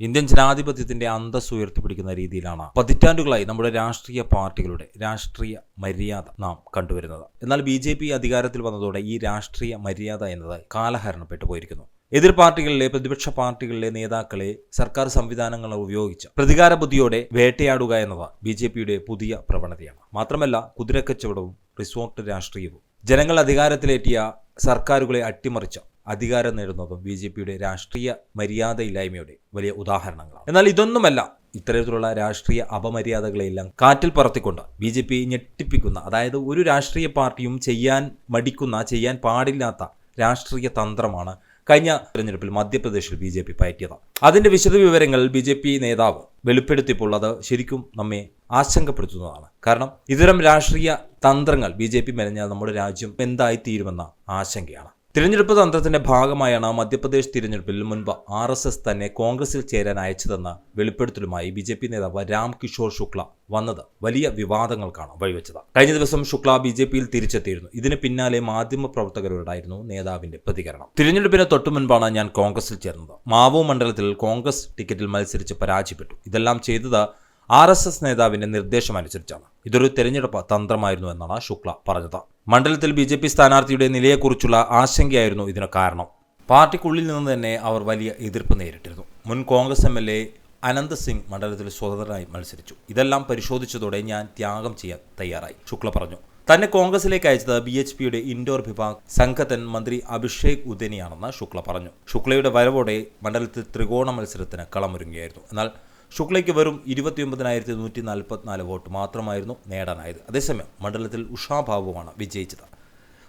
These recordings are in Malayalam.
ഇന്ത്യൻ ജനാധിപത്യത്തിന്റെ അന്തസ് ഉയർത്തിപ്പിടിക്കുന്ന രീതിയിലാണ് പതിറ്റാണ്ടുകളായി നമ്മുടെ രാഷ്ട്രീയ പാർട്ടികളുടെ രാഷ്ട്രീയ മര്യാദ നാം കണ്ടുവരുന്നത്. എന്നാൽ ബി ജെ പി അധികാരത്തിൽ വന്നതോടെ ഈ രാഷ്ട്രീയ മര്യാദ എന്നത് കാലഹരണപ്പെട്ടു പോയിരിക്കുന്നു. എതിർ പാർട്ടികളിലെ പ്രതിപക്ഷ പാർട്ടികളിലെ നേതാക്കളെ സർക്കാർ സംവിധാനങ്ങൾ ഉപയോഗിച്ച് പ്രതികാര ബുദ്ധിയോടെ വേട്ടയാടുക എന്നത് ബി ജെ പിയുടെ പുതിയ പ്രവണതയാണ്. മാത്രമല്ല കുതിരക്കച്ചവടവും റിസോർട്ട് രാഷ്ട്രീയവും. ജനങ്ങൾ അധികാരത്തിലേറ്റിയ സർക്കാരുകളെ അട്ടിമറിച്ച അധികാരം നേടുന്നതും ബി ജെ പിയുടെ രാഷ്ട്രീയ മര്യാദയില്ലായ്മയുടെ വലിയ ഉദാഹരണങ്ങളാണ്. എന്നാൽ ഇതൊന്നുമല്ല ഇത്തരത്തിലുള്ള രാഷ്ട്രീയ അപമര്യാദകളെല്ലാം കാറ്റിൽ പറത്തിക്കൊണ്ട് ബി ജെ പി ഞെട്ടിപ്പിക്കുന്ന അതായത് ഒരു രാഷ്ട്രീയ പാർട്ടിയും ചെയ്യാൻ മടിക്കുന്ന ചെയ്യാൻ പാടില്ലാത്ത രാഷ്ട്രീയ തന്ത്രമാണ് കഴിഞ്ഞ തെരഞ്ഞെടുപ്പിൽ മധ്യപ്രദേശിൽ ബി ജെ പി പയറ്റിയത്. അതിന്റെ വിശദവിവരങ്ങൾ ബി ജെ പി നേതാവ് വെളിപ്പെടുത്തിയപ്പോൾ അത് ശരിക്കും നമ്മെ ആശങ്കപ്പെടുത്തുന്നതാണ്. കാരണം ഇത്തരം രാഷ്ട്രീയ തന്ത്രങ്ങൾ ബി ജെ പി മെനഞ്ഞാൽ നമ്മുടെ രാജ്യം എന്തായിത്തീരുമെന്ന ആശങ്കയാണ്. തിരഞ്ഞെടുപ്പ് തന്ത്രത്തിന്റെ ഭാഗമായാണ് മധ്യപ്രദേശ് തിരഞ്ഞെടുപ്പിൽ മുൻപ് ആർ എസ് എസ് തന്നെ കോൺഗ്രസിൽ ചേരാൻ അയച്ചതെന്ന വെളിപ്പെടുത്തലുമായി ബി ജെ പി നേതാവ് രാം കിഷോർ ശുക്ല വന്നത് വലിയ വിവാദങ്ങൾക്കാണ് വഴിവെച്ചത്. കഴിഞ്ഞ ദിവസം ശുക്ല ബി ജെ പിയിൽ തിരിച്ചെത്തിയിരുന്നു. ഇതിന് പിന്നാലെ മാധ്യമ പ്രവർത്തകരോടായിരുന്നു നേതാവിന്റെ പ്രതികരണം. തിരഞ്ഞെടുപ്പിന് തൊട്ടു മുൻപാണ് ഞാൻ കോൺഗ്രസിൽ ചേർന്നത്. മാവോ മണ്ഡലത്തിൽ കോൺഗ്രസ് ടിക്കറ്റിൽ മത്സരിച്ച് പരാജയപ്പെട്ടു. ഇതെല്ലാം ചെയ്തത് ആർ എസ് എസ് നേതാവിന്റെ നിർദ്ദേശമനുസരിച്ചാണ് ഇതൊരു തെരഞ്ഞെടുപ്പ് തന്ത്രമായിരുന്നു എന്നാണ് ശുക്ല പറഞ്ഞത്. മണ്ഡലത്തിൽ ബി ജെ പി സ്ഥാനാർത്ഥിയുടെ നിലയെക്കുറിച്ചുള്ള ആശങ്കയായിരുന്നു ഇതിന് കാരണം. പാർട്ടിക്കുള്ളിൽ നിന്ന് തന്നെ അവർ വലിയ എതിർപ്പ് നേരിട്ടിരുന്നു. മുൻ Congress M L A Anant Singh മണ്ഡലത്തിൽ സ്വതന്ത്രനായി മത്സരിച്ചു. ഇതെല്ലാം പരിശോധിച്ചതോടെ ഞാൻ ത്യാഗം ചെയ്യാൻ തയ്യാറായി ശുക്ല പറഞ്ഞു. തന്നെ കോൺഗ്രസിലേക്ക് അയച്ചത് ബി എച്ച് പിയുടെ ഇൻഡോർ വിഭാഗ് സംഘത്തൻ മന്ത്രി അഭിഷേക് ഉദനിയാണെന്ന് ശുക്ല പറഞ്ഞു. ശുക്ലയുടെ വരവോടെ മണ്ഡലത്തിൽ ത്രികോണ മത്സരത്തിന് കളമൊരുങ്ങിയായിരുന്നു എന്നാൽ ശുക്ലയ്ക്ക് വെറും ഇരുപത്തിയൊമ്പതിനായിരത്തി നൂറ്റി നാൽപ്പത്തിനാല് വോട്ട് മാത്രമായിരുന്നു നേടാനായത്. അതേസമയം മണ്ഡലത്തിൽ ഉഷാഭാവുമാണ് വിജയിച്ചത്.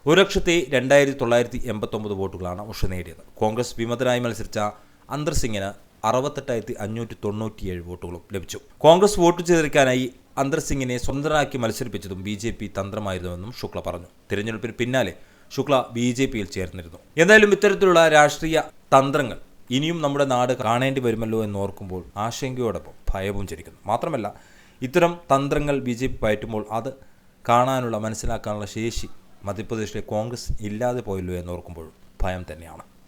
ഒരു ലക്ഷത്തി രണ്ടായിരത്തി തൊള്ളായിരത്തി എൺപത്തൊമ്പത് വോട്ടുകളാണ് ഉഷ നേടിയത്. കോൺഗ്രസ് വിമതനായി മത്സരിച്ച അന്തർ സിംഗിന് അറുപത്തെട്ടായിരത്തി അഞ്ഞൂറ്റി തൊണ്ണൂറ്റിയേഴ് വോട്ടുകളും ലഭിച്ചു. കോൺഗ്രസ് വോട്ട് ചെയ്തെടുക്കാനായി അന്തർ സിംഗിനെ സ്വതന്ത്രനാക്കി മത്സരിപ്പിച്ചതും ബി ജെ പി തന്ത്രമായിരുന്നുവെന്നും ശുക്ല പറഞ്ഞു. തിരഞ്ഞെടുപ്പിന് പിന്നാലെ ശുക്ല ബി ജെ പിയിൽ ചേർന്നിരുന്നു. എന്തായാലും ഇത്തരത്തിലുള്ള രാഷ്ട്രീയ തന്ത്രങ്ങൾ ഇനിയും നമ്മുടെ നാട് കാണേണ്ടി വരുമല്ലോ എന്ന് ഓർക്കുമ്പോൾ ആശങ്കയോടൊപ്പം ഭയവും ചരിക്കുന്നു മാത്രമല്ല ഇത്തരം തന്ത്രങ്ങൾ ബി ജെ പി പയറ്റുമ്പോൾ അത് കാണാനുള്ള മനസ്സിലാക്കാനുള്ള ശേഷി മധ്യപ്രദേശിലെ കോൺഗ്രസ് ഇല്ലാതെ പോയല്ലോ എന്നോർക്കുമ്പോഴും ഭയം തന്നെയാണ്.